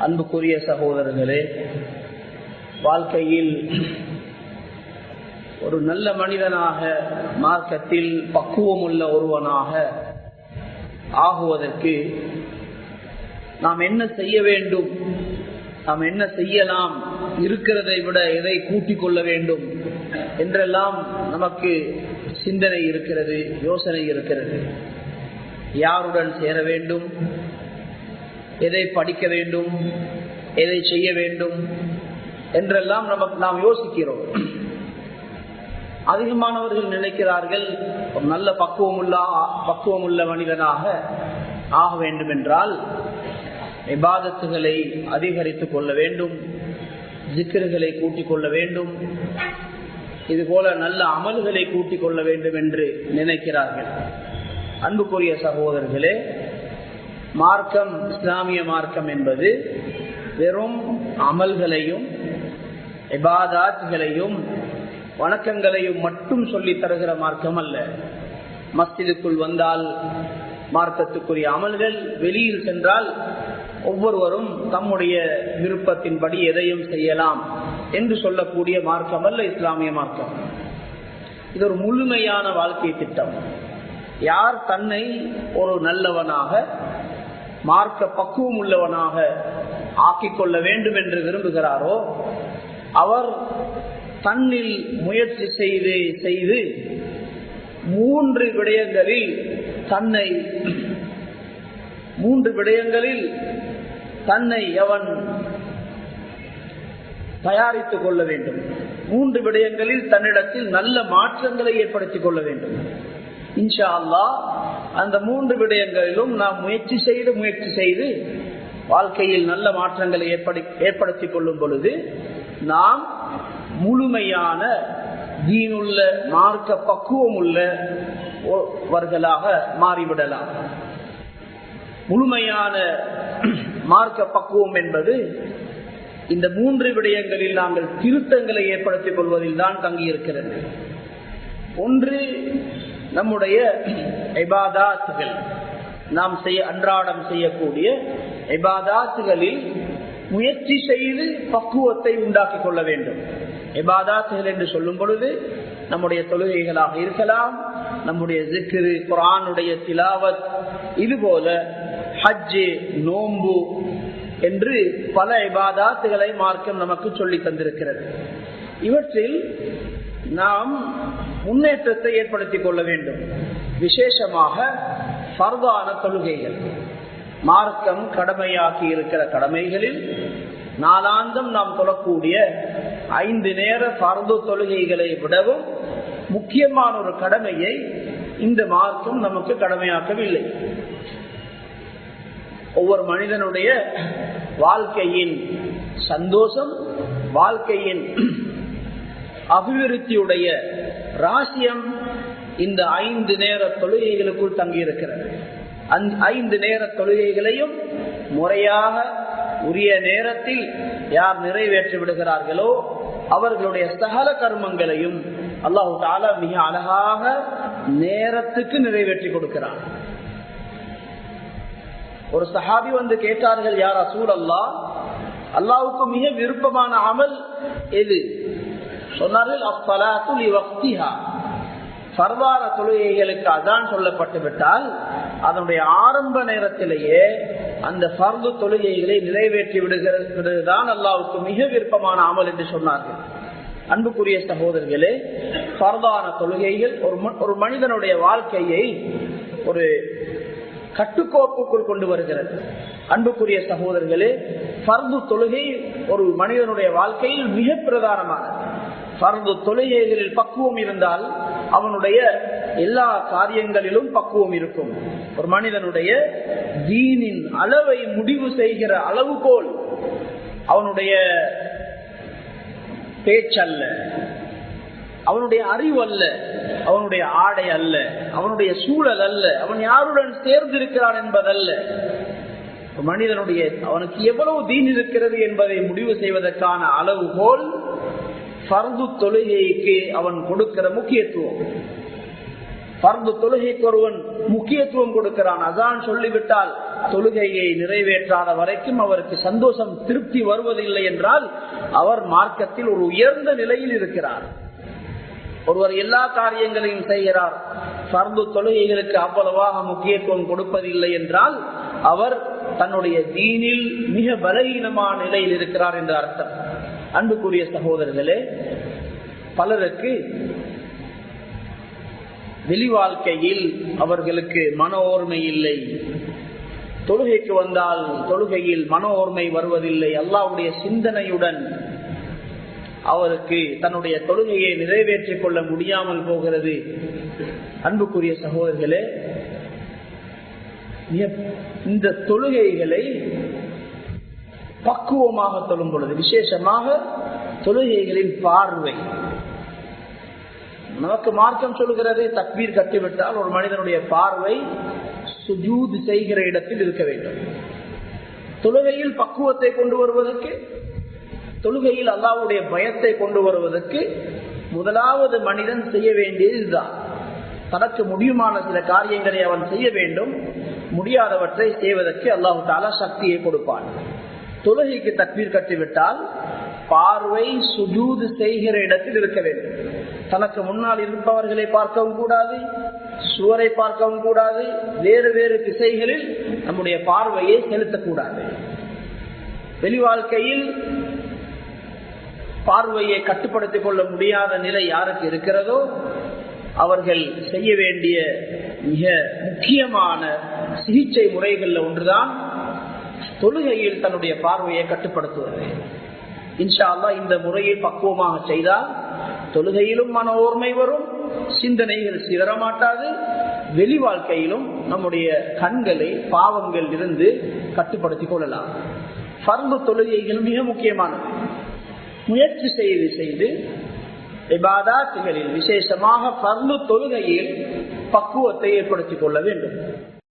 அன்புக்குரிய சகோதரர்களே வாழ்க்கையில் ஒரு நல்ல மனிதனாக மார்க்கத்தில் பக்குவம் உள்ள ஒருவனாக ஆகுவதற்கு நாம் என்ன செய்ய வேண்டும்? நாம் என்ன செய்யலாம்? இருக்கிறதை விட எதை கூட்டிக் கொள்ள வேண்டும்? என்றெல்லாம் நமக்கு சிந்தனை இருக்கிறது யோசனை இருக்கிறது. யாருடன் சேர வேண்டும்? எதை படிக்க வேண்டும் எதை செய்ய வேண்டும் என்றெல்லாம் நமக்கு நாம் யோசிக்கிறோம். அதிகமானவர்கள் நினைக்கிறார்கள் ஒரு நல்ல பக்குவம் உள்ள பக்குவம் உள்ள மனிதனாக ஆக வேண்டும் என்றால் விவாதத்துகளை அதிகரித்துக் கொள்ள வேண்டும் ஜிக்கர்களை கூட்டிக் கொள்ள வேண்டும் இது போல நல்ல அமல்களை கூட்டிக் கொள்ள வேண்டும் என்று நினைக்கிறார்கள். அன்புக்குரிய சகோதரர்களே மார்க்கம் இஸ்லாமிய மார்க்கம் என்பது வெறும் அமல்களையும் இபாதாத்களையும் வணக்கங்களையும் மட்டும் சொல்லி தருகிற மார்க்கம் அல்ல. மஸ்திதுக்குள் வந்தால் மார்க்கத்துக்குரிய அமல்கள் வெளியில் சென்றால் ஒவ்வொருவரும் தம்முடைய விருப்பத்தின்படி எதையும் செய்யலாம் என்று சொல்லக்கூடிய மார்க்கம் அல்ல இஸ்லாமிய மார்க்கம். இது ஒரு முழுமையான வாழ்க்கை திட்டம். யார் தன்னை ஒரு நல்லவனாக மார்க்க பக்குவம் உள்ளவனாக ஆக்கிக் கொள்ள வேண்டும் என்று விரும்புகிறாரோ அவர் தன்னில் முயற்சி செய்து செய்து மூன்று விடயங்களில் தன்னை மூன்று விடயங்களில் தன்னை அவன் தயாரித்துக் கொள்ள வேண்டும். மூன்று விடயங்களில் தன்னிடத்தில் நல்ல மாற்றங்களை ஏற்படுத்திக் கொள்ள வேண்டும். இன்ஷா அல்லா அந்த மூன்று விடயங்களிலும் நாம் முயற்சி செய்து முயற்சி செய்து வாழ்க்கையில் நல்ல மாற்றங்களை ஏற்படி ஏற்படுத்திக் கொள்ளும் பொழுது நாம் முழுமையான தீனுள்ள மார்க்க பக்குவம் உள்ளவர்களாக மாறிவிடலாம். முழுமையான மார்க்க பக்குவம் என்பது இந்த மூன்று விடயங்களில் நாங்கள் திருத்தங்களை ஏற்படுத்திக் கொள்வதில் தான் தங்கியிருக்கிறது. ஒன்று நம்முடைய எபாதாத்துகள் நாம் செய்ய அன்றாடம் செய்யக்கூடிய எபாதாத்துகளில் முயற்சி செய்து பக்குவத்தை உண்டாக்கி கொள்ள வேண்டும். எபாதாத்துகள் என்று சொல்லும் பொழுது நம்முடைய தொழுகைகளாக இருக்கலாம் நம்முடைய ஜிக்ரு குரானுடைய திலாவத் இதுபோல ஹஜ்ஜு நோம்பு என்று பல இபாதாத்துகளை மார்க்கம் நமக்கு சொல்லி தந்திருக்கிறது. இவற்றில் நாம் முன்னேற்றத்தை ஏற்படுத்திக் கொள்ள வேண்டும். விசேஷமாக பர்தான தொழுகைகள். மார்க்கம் கடமையாக்கி இருக்கிற கடமைகளில் நாளாந்தம் நாம் தொழக்கூடிய ஐந்து நேர பர்து தொழுகைகளை விடவும் முக்கியமான ஒரு கடமையை இந்த மார்க்கம் நமக்கு கடமையாக்கவில்லை. ஒவ்வொரு மனிதனுடைய வாழ்க்கையின் சந்தோஷம் வாழ்க்கையின் அபிவிருத்தியுடைய ராசியம் இந்த ஐந்து நேர தொழுகைகளுக்குள் தங்கியிருக்கிறது. அந்த ஐந்து நேர தொழுகைகளையும் முறையாக உரிய நேரத்தில் யார் நிறைவேற்றி விடுகிறார்களோ அவர்களுடைய சகல கர்மங்களையும் அல்லாஹு தாலா மிக அழகாக நேரத்துக்கு நிறைவேற்றி கொடுக்கிறார் ஒரு சஹாபி வந்து கேட்டார்கள் யார் அசூல் அல்லா அல்லாவுக்கு மிக விருப்பமான அமல் எது? சொன்னார்கள் அப்பலாத்துல் இவக்திஹா சர்வார தொழுகைகளுக்கு அதான் சொல்லப்பட்டு விட்டால் அதனுடைய ஆரம்ப நேரத்திலேயே அந்த பர்து தொழுகைகளை நிறைவேற்றி விடுகிறது தான் அல்லாவுக்கு மிக விருப்பமான அமல் என்று சொன்னார்கள். அன்புக்குரிய சகோதரர்களே பரதான தொழுகைகள் ஒரு ஒரு மனிதனுடைய வாழ்க்கையை ஒரு கட்டுக்கோப்புக்குள் கொண்டு வருகிறது. அன்புக்குரிய சகோதரர்களே பர்து தொழுகை ஒரு மனிதனுடைய வாழ்க்கையில் மிக பிரதானமானது. பரந்து தொழுகைகளில் பக்குவம் இருந்தால் அவனுடைய எல்லா காரியங்களிலும் பக்குவம் இருக்கும். ஒரு மனிதனுடைய தீனின் அளவை முடிவு செய்கிற அளவுகோல் அவனுடைய பேச்சல்ல. அவனுடைய அறிவு அல்ல அவனுடைய ஆடை அல்ல. அவனுடைய சூழல் அல்ல. அவன் யாருடன் சேர்ந்திருக்கிறான் என்பதல்ல. மனிதனுடைய அவனுக்கு எவ்வளவு தீன் இருக்கிறது என்பதை முடிவு செய்வதற்கான அளவுகோல் பரந்து தொழுகைக்கு அவன் கொடுக்கிற முக்கியத்துவம் பரந்து தொழுகைக்கு ஒருவன் முக்கியத்துவம் கொடுக்கிறான் அதான் சொல்லிவிட்டால் தொழுகையை நிறைவேற்றாத வரைக்கும் அவருக்கு சந்தோஷம் திருப்தி வருவதில்லை என்றால் அவர் மார்க்கத்தில் ஒரு உயர்ந்த நிலையில் இருக்கிறார். ஒருவர் எல்லா காரியங்களையும் செய்கிறார். பரந்து தொழுகைகளுக்கு அவ்வளவாக முக்கியத்துவம் கொடுப்பதில்லை என்றால் அவர் தன்னுடைய தீனில் மிக பலகீனமான நிலையில் இருக்கிறார் என்ற அர்த்தம். அன்புக்குரிய சகோதரர்களே பலருக்கு வெளி வாழ்க்கையில் அவர்களுக்கு மன ஓர்மை இல்லை. தொழுகைக்கு வந்தால் தொழுகையில் மன ஓர்மை வருவதில்லை. அல்லாவுடைய சிந்தனையுடன் அவருக்கு தன்னுடைய தொழுகையை நிறைவேற்றிக் கொள்ள முடியாமல் போகிறது. அன்புக்குரிய சகோதரர்களே இந்த தொழுகைகளை பக்குவமாக தொழும் பொழுது விசேஷமாக தொழுகைகளின் பார்வை. நமக்கு மார்க்கம் சொல்கிறது தக்பீர் கட்டிவிட்டால் ஒரு மனிதனுடைய பார்வை சுஜூது செய்கிற இடத்தில் இருக்க வேண்டும். தொழுகையில் பக்குவத்தை கொண்டு வருவதற்கு தொழுகையில் அல்லாவுடைய பயத்தை கொண்டு வருவதற்கு முதலாவது மனிதன் செய்ய வேண்டியது இதுதான். தனக்கு முடியுமான சில காரியங்களை அவன் செய்ய வேண்டும். முடியாதவற்றை செய்வதற்கு அல்லாஹு தாலா சக்தியை கொடுப்பான். தொழுகைக்கு தக்பீர் கட்டிவிட்டால் பார்வை சுஜூது செய்கிற இடத்தில் இருக்க வேண்டும். தனக்கு முன்னால் இருப்பவர்களை பார்க்கவும் கூடாது சுவரை பார்க்கவும் கூடாது வேறு வேறு திசைகளில் நம்முடைய பார்வையை செலுத்தக்கூடாது. வெளி வாழ்க்கையில் பார்வையை கட்டுப்படுத்திக் கொள்ள முடியாத நிலை யாருக்கு இருக்கிறதோ அவர்கள் செய்ய வேண்டிய மிக முக்கியமான சிகிச்சை முறைகள்ல ஒன்றுதான் தொழுகையில் தன்னுடைய பார்வையை கட்டுப்படுத்துவது. இன்ஷா அல்லா இந்த முறையை பக்குவமாக செய்தால் தொழுகையிலும் மன ஓர்மை வரும் சிந்தனைகள் சிதறமாட்டாது வெளி வாழ்க்கையிலும் நம்முடைய கண்களை பாவங்கள் இருந்து கட்டுப்படுத்திக் கொள்ளலாம். பர்பு தொழுகைகள் மிக முக்கியமானது. முயற்சி செய்து செய்து விவாதாத்துகளில் விசேஷமாக பர்லு தொழுகையில் பக்குவத்தை ஏற்படுத்திக் கொள்ள வேண்டும்.